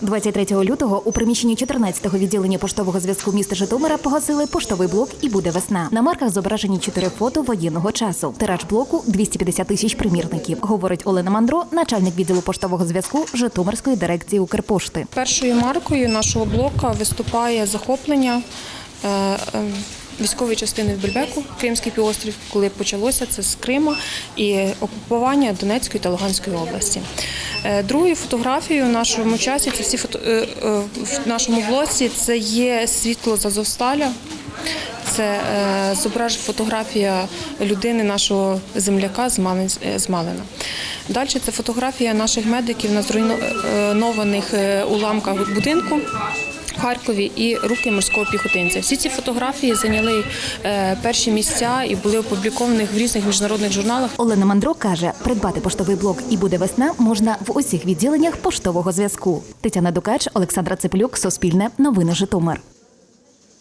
23 лютого у приміщенні 14-го відділення поштового зв'язку міста Житомира погасили поштовий блок і буде весна. На марках зображені чотири фото воєнного часу. Тираж блоку 250 тисяч примірників, говорить Олена Мандро, начальник відділу поштового зв'язку Житомирської дирекції Укрпошти. Першою маркою нашого блока виступає захоплення е, е, військової частини в Бельбеку, Кримський півострів, коли почалося це з Крима і окупування Донецької та Луганської області. Е, Другою фотографією в нашому часі це всі фото е, е, в нашому блоці це є світло з Азовсталя. Це зображена фотографія людини, нашого земляка з Малин- Малина. Далі це фотографія наших медиків на зруйнованих уламках будинку. Харкові і руки морського піхотинця. Всі ці фотографії зайняли е, перші місця і були опубліковані в різних міжнародних журналах. Олена Мандро каже, придбати поштовий блок і буде весна можна в усіх відділеннях поштового зв'язку. Тетяна Дукач, Олександра Цеплюк, Суспільне, Новини Житомир.